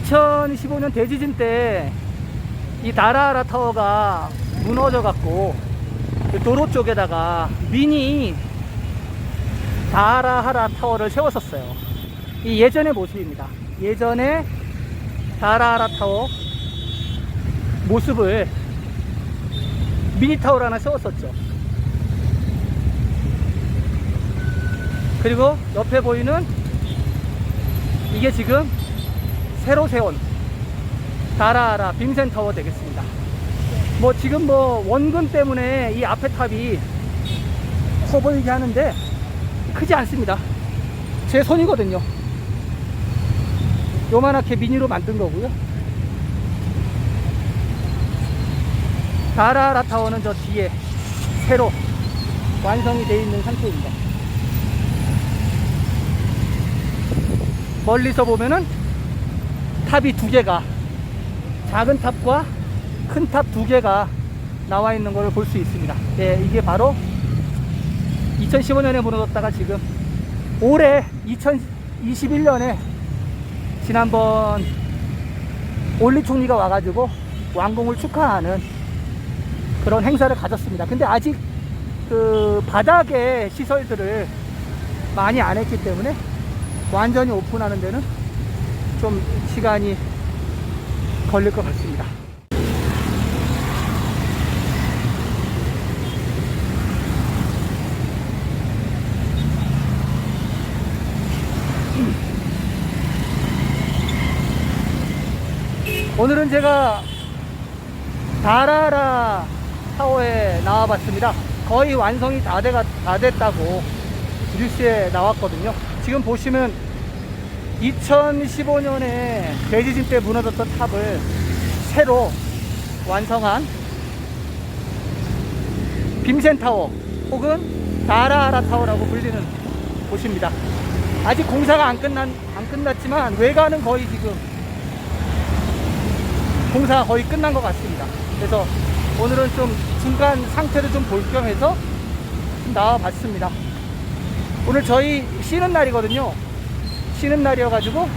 2015년 대지진 때 이 다라하라 타워가 무너져 갖고 도로 쪽에다가 미니 다라하라 타워를 세웠었어요. 이 예전의 모습입니다. 예전에 다라하라 타워 모습을 미니 타워를 하나 세웠었죠. 그리고 옆에 보이는 이게 지금 새로 세운 다라하라 빔센타워 되겠습니다. 뭐 지금 뭐 원근 때문에 이 앞에 탑이 커 보이게 하는데 크지 않습니다. 제 손이거든요. 요만하게 미니로 만든 거고요. 다라하라 타워는 저 뒤에 새로 완성이 되어 있는 상태입니다. 멀리서 보면은 탑이 두 개가 작은 탑과 큰 탑 두 개가 나와 있는 것을 볼 수 있습니다. 예, 이게 바로 2015년에 무너졌다가 지금 올해 2021년에 지난번 올리 총리가 와가지고 완공을 축하하는 그런 행사를 가졌습니다. 근데 아직 그 바닥의 시설들을 많이 안 했기 때문에 완전히 오픈하는 데는 좀 시간이 걸릴 것 같습니다. 오늘은 제가 다라라 타워에 나와봤습니다. 거의 완성이 다, 돼가, 다 됐다고 뉴스에 나왔거든요. 지금 보시면 2015년에 대지진 때 무너졌던 탑을 새로 완성한 빔센타워 혹은 다라하라 타워라고 불리는 곳입니다. 아직 공사가 안 끝난 안 끝났지만 외관은 거의 지금 공사가 거의 끝난 것 같습니다. 그래서 오늘은 좀 중간 상태를 좀 볼 겸 해서 나와 봤습니다. 오늘 저희 쉬는 날이거든요. 쉬는 날이어가지고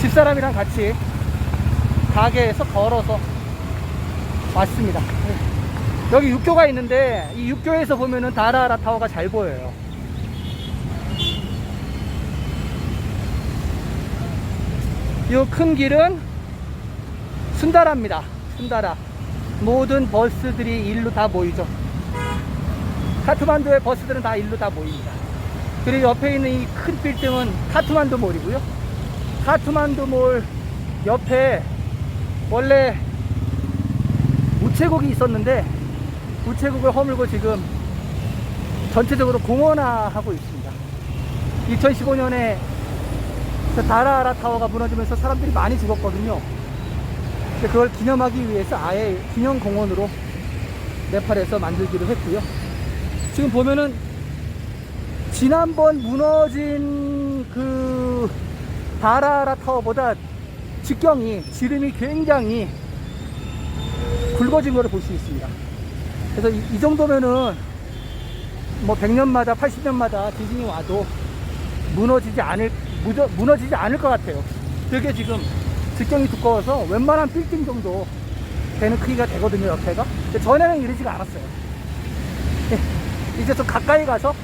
집사람이랑 같이 가게에서 걸어서 왔습니다. 여기 육교가 있는데 이 육교에서 보면은 다라라 타워가 잘 보여요. 이 큰 길은 순다라입니다. 순다라. 모든 버스들이 일로 다 모이죠. 카트만두의 버스들은 다 일로 다 모입니다. 그리고 옆에 있는 이 큰 빌딩은 카트만두 몰이고요. 카트만두 몰 옆에 원래 우체국이 있었는데 우체국을 허물고 지금 전체적으로 공원화하고 있습니다. 2015년에 다라하라 타워가 무너지면서 사람들이 많이 죽었거든요. 그걸 기념하기 위해서 아예 기념공원으로 네팔에서 만들기로 했고요. 지금 보면은 지난번 무너진 그 다라라 타워보다 직경이 지름이 굉장히 굵어진 것을 볼 수 있습니다. 그래서 이, 이 정도면은 뭐 100년마다 80년마다 지진이 와도 무너지지 않을 무저, 무너지지 않을 것 같아요. 되게 지금 직경이 두꺼워서 웬만한 빌딩 정도 되는 크기가 되거든요, 옆에가. 전에는 이러지가 않았어요. 예, 이제 좀 가까이 가서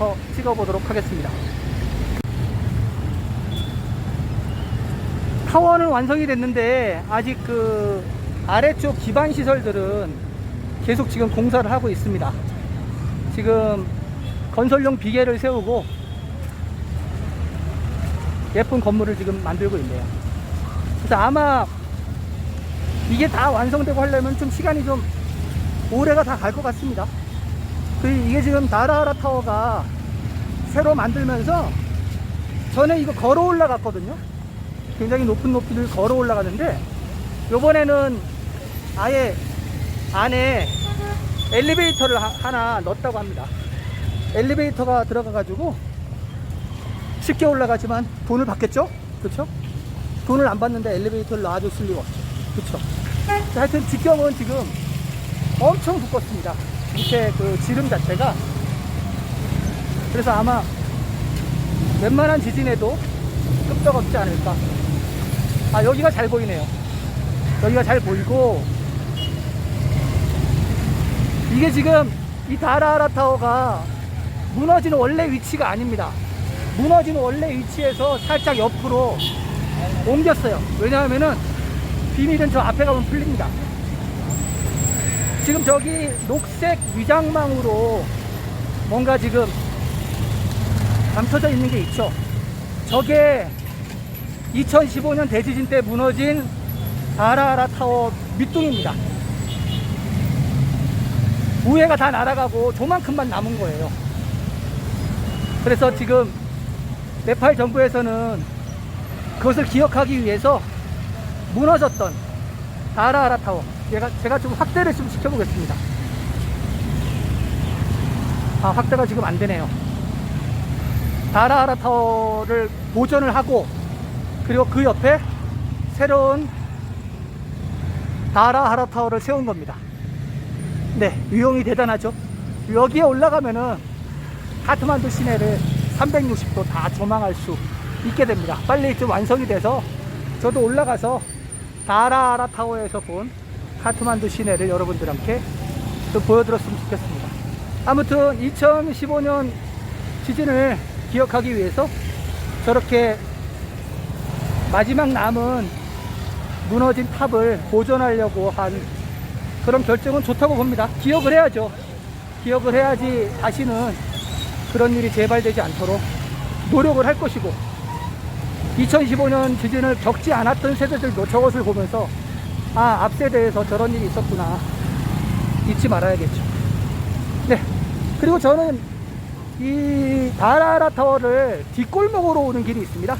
더 찍어보도록 하겠습니다. 타워는 완성이 됐는데 아직 그 아래쪽 기반 시설들은 계속 지금 공사를 하고 있습니다. 지금 건설용 비계를 세우고 예쁜 건물을 지금 만들고 있네요. 그래서 아마 이게 다 완성되고 하려면 좀 시간이 좀 오래가 다 갈 것 같습니다. 그 이게 지금 다라하라 타워가 새로 만들면서 전에 이거 걸어 올라갔거든요. 굉장히 높은 높이를 걸어 올라가는데 요번에는 아예 안에 엘리베이터를 하- 하나 넣었다고 합니다. 엘리베이터가 들어가 가지고 쉽게 올라가지만 돈을 받겠죠? 그렇죠? 돈을 안 받는데 엘리베이터를 놔줬을 리가 없죠. 자, 하여튼 직경은 지금 엄청 두껍습니다. 밑에 그 지름 자체가 그래서 아마 웬만한 지진에도 끄떡없지 않을까. 아, 여기가 잘 보이네요. 여기가 잘 보이고, 이게 지금 이 다라하라 타워가 무너지는 원래 위치가 아닙니다. 무너지는 원래 위치에서 살짝 옆으로 옮겼어요. 왜냐하면은 비밀은 저 앞에 가면 풀립니다. 지금 저기 녹색 위장망으로 뭔가 지금 감춰져 있는 게 있죠. 저게 2015년 대지진 때 무너진 다라하라 타워 밑둥입니다. 우회가 다 날아가고 조만큼만 남은 거예요. 그래서 지금 네팔 정부에서는 그것을 기억하기 위해서 무너졌던 다라하라 타워 제가, 제가 좀 확대를 좀 시켜보겠습니다. 아, 확대가 지금 안 되네요. 다라하라 타워를 보존을 하고 그리고 그 옆에 새로운 다라하라 타워를 세운 겁니다. 네, 위용이 대단하죠. 여기에 올라가면은 카트만두 시내를 360도 다 조망할 수 있게 됩니다. 빨리 좀 완성이 돼서 저도 올라가서 다라하라 타워에서 본 카트만두 시내를 여러분들한테 좀 보여드렸으면 좋겠습니다. 아무튼 2015년 지진을 기억하기 위해서 저렇게 마지막 남은 무너진 탑을 보존하려고 한 그런 결정은 좋다고 봅니다. 기억을 해야죠. 기억을 해야지 다시는 그런 일이 재발되지 않도록 노력을 할 것이고 2015년 지진을 겪지 않았던 세대들도 저것을 보면서 아, 앞 세대에서 저런 일이 있었구나. 잊지 말아야겠죠. 네. 그리고 저는 이 다라라 타워를 뒷골목으로 오는 길이 있습니다.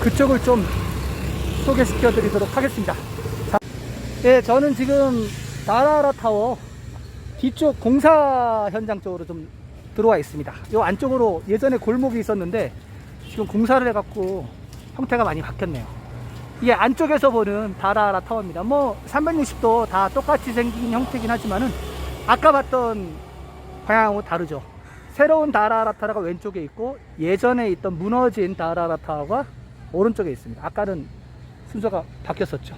그쪽을 좀 소개시켜 드리도록 하겠습니다. 자, 네, 저는 지금 다라라 타워 뒤쪽 공사 현장 쪽으로 좀 들어와 있습니다. 이 안쪽으로 예전에 골목이 있었는데 지금 공사를 해갖고 형태가 많이 바뀌었네요. 이게 안쪽에서 보는 다라라 타워입니다. 뭐 360도 다 똑같이 생긴 형태긴 하지만은 아까 봤던 방향하고 다르죠. 새로운 다라라 타워가 왼쪽에 있고 예전에 있던 무너진 다라라 타워가 오른쪽에 있습니다. 아까는 순서가 바뀌었었죠.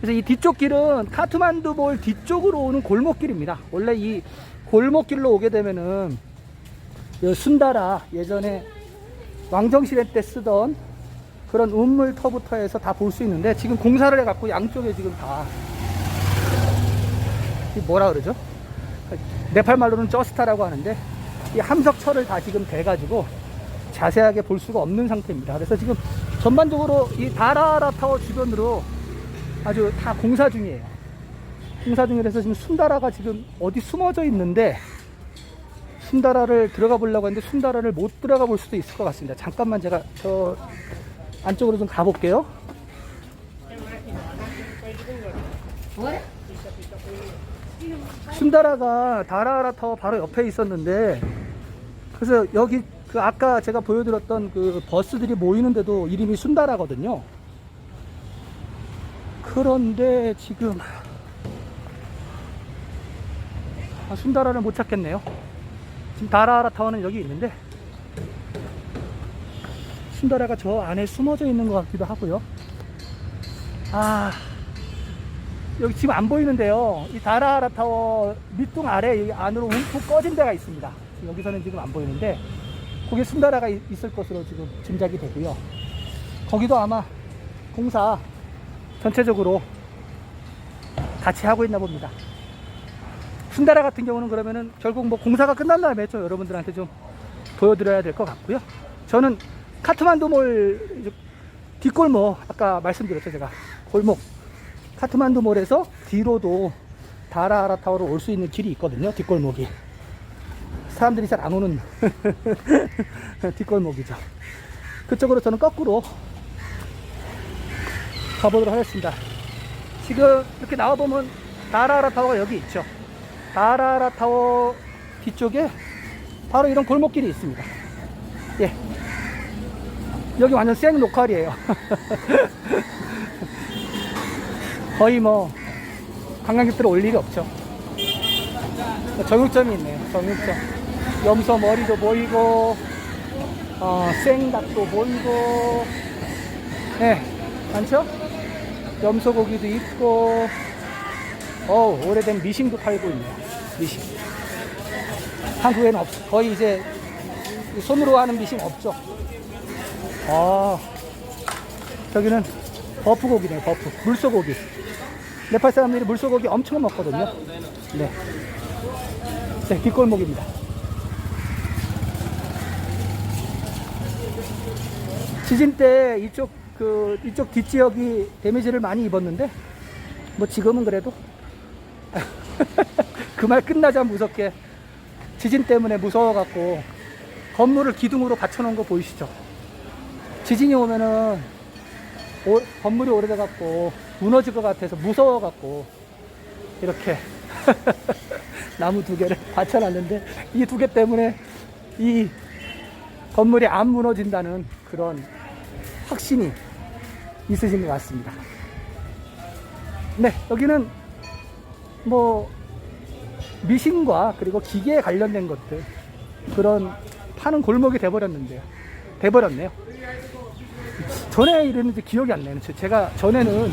그래서 이 뒤쪽 길은 카트만두몰 뒤쪽으로 오는 골목길입니다. 원래 이 골목길로 오게 되면은 이 순다라 예전에 왕정시대 때 쓰던 그런 운물터부터 해서 다 볼 수 있는데 지금 공사를 해갖고 양쪽에 지금 다이 뭐라 그러죠? 네팔 말로는 저스타라고 하는데 이 함석철을 다 지금 대가지고 자세하게 볼 수가 없는 상태입니다. 그래서 지금 전반적으로 이 다라라 타워 주변으로 아주 다 공사 중이에요. 공사 중이라서 지금 순다라가 지금 어디 숨어져 있는데 순다라를 들어가 보려고 했는데 순다라를 못 들어가 볼 수도 있을 것 같습니다. 잠깐만 제가 저 안쪽으로 좀 가볼게요. 순다라가 다라라 타워 바로 옆에 있었는데 그래서 여기 그 아까 제가 보여드렸던 그 버스들이 모이는데도 이름이 순다라거든요. 그런데 지금 아, 순다라를 못 찾겠네요. 지금 다라라 타워는 여기 있는데 순다라가 저 안에 숨어져 있는 것 같기도 하고요. 아 여기 지금 안 보이는데요. 이 다라라 타워 밑둥 아래 이 안으로 움푹 꺼진 데가 있습니다. 여기서는 지금 안 보이는데 거기 순다라가 이- 있을 것으로 지금 짐작이 되고요. 거기도 아마 공사 전체적으로 같이 하고 있나 봅니다. 순다라 같은 경우는 그러면은 결국 뭐 공사가 끝난 다음에 좀 여러분들한테 좀 보여드려야 될 것 같고요. 저는 카트만두몰 뒷골목 아까 말씀드렸죠 제가. 골목. 카트만두몰에서 뒤로도 다라하라 타워로 올 수 있는 길이 있거든요 뒷골목이. 사람들이 잘 안 오는 뒷골목이죠. 그쪽으로 저는 거꾸로 가보도록 하겠습니다. 지금 이렇게 나와보면 다라하라 타워가 여기 있죠. 다라하라 타워 뒤쪽에 바로 이런 골목길이 있습니다. 예 여기 완전 생 로컬이에요. 거의 뭐 관광객들 올 일이 없죠. 정육점이 있네요. 정육점. 염소 머리도 보이고, 어, 생닭도 보이고, 네, 많죠? 염소 고기도 있고, 어 오래된 미싱도 팔고 있네요. 미싱. 한국에는 없, 거의 이제 손으로 하는 미싱 없죠. 아, 저기는 버프고기네요, 버프. 물소고기. 네팔 사람들이 물소고기 엄청 먹거든요. 네. 네, 뒷골목입니다. 지진 때 이쪽 그 이쪽 뒷지역이 데미지를 많이 입었는데 뭐 지금은 그래도 그 말 끝나자 무섭게 지진 때문에 무서워갖고 건물을 기둥으로 받쳐놓은 거 보이시죠? 지진이 오면은 오- 건물이 오래돼갖고 무너질 것 같아서 무서워갖고 이렇게 나무 두 개를 받쳐놨는데 이 두 개 때문에 이 건물이 안 무너진다는 그런 확신이 있으신 것 같습니다. 네, 여기는 뭐 미신과 그리고 기계에 관련된 것들 그런 파는 골목이 돼버렸는데요. 돼버렸네요. 전에 이랬는지 기억이 안 나요. 제- 제가 전에는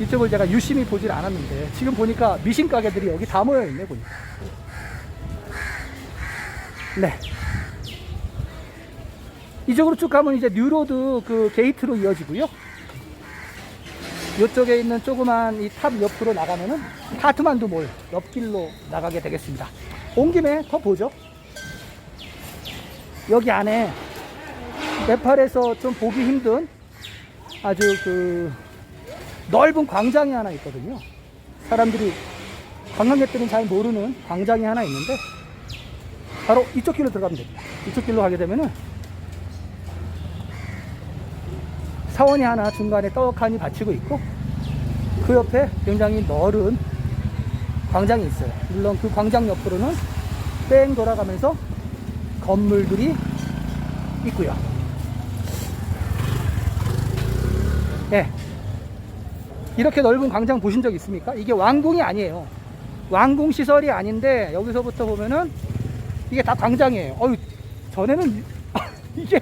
이쪽을 제가 유심히 보질 않았는데 지금 보니까 미신 가게들이 여기 다 모여 있네 보니까. 네. 이쪽으로 쭉 가면 이제 뉴로드 그 게이트로 이어지고요. 이쪽에 있는 조그만 이 탑 옆으로 나가면은 카트만두 몰 옆길로 나가게 되겠습니다. 온 김에 더 보죠. 여기 안에 네팔에서 좀 보기 힘든 아주 그 넓은 광장이 하나 있거든요. 사람들이 관광객들은 잘 모르는 광장이 하나 있는데 바로 이쪽 길로 들어가면 됩니다. 이쪽 길로 가게 되면은 사원이 하나 중간에 떡하니 받치고 있고 그 옆에 굉장히 넓은 광장이 있어요. 물론 그 광장 옆으로는 뺑 돌아가면서 건물들이 있고요. 예. 이렇게 넓은 광장 보신 적 있습니까? 이게 왕궁이 아니에요. 왕궁 시설이 아닌데 여기서부터 보면은 이게 다 광장이에요. 어유 전에는 이게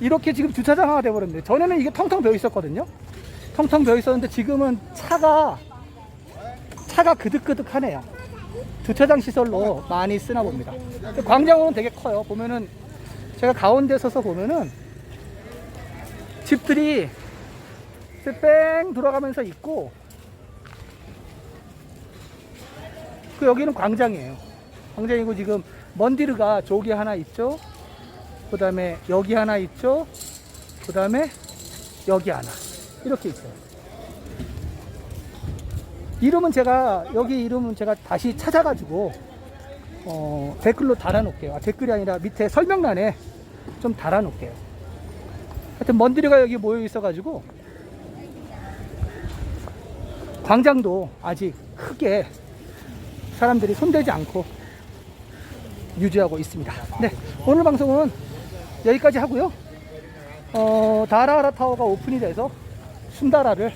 이렇게 지금 주차장화가 돼버렸네. 전에는 이게 텅텅 비어 있었거든요. 텅텅 비어 있었는데 지금은 차가 차가 그득그득하네요. 주차장 시설로 많이 쓰나 봅니다. 광장으로는 되게 커요. 보면은 제가 가운데 서서 보면은 집들이 뺑 돌아가면서 있고 그 여기는 광장이에요. 광장이고 지금 먼디르가 저기 하나 있죠. 그 다음에 여기 하나 있죠. 그 다음에 여기 하나. 이렇게 있어요. 이름은 제가, 여기 이름은 제가 다시 찾아가지고, 어, 댓글로 달아놓을게요. 아, 댓글이 아니라 밑에 설명란에 좀 달아놓을게요. 하여튼 먼디르가 여기 모여 있어가지고, 광장도 아직 크게 사람들이 손대지 않고 유지하고 있습니다. 네, 오늘 방송은 여기까지 하고요. 어, 다라하라 타워가 오픈이 돼서 순다라를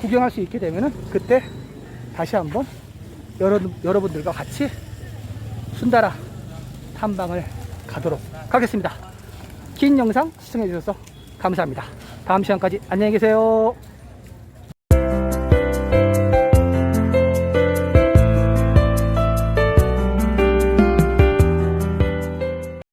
구경할 수 있게 되면은 그때 다시 한번 여러, 여러분들과 같이 순다라 탐방을 가도록 하겠습니다. 긴 영상 시청해 주셔서 감사합니다. 다음 시간까지 안녕히 계세요.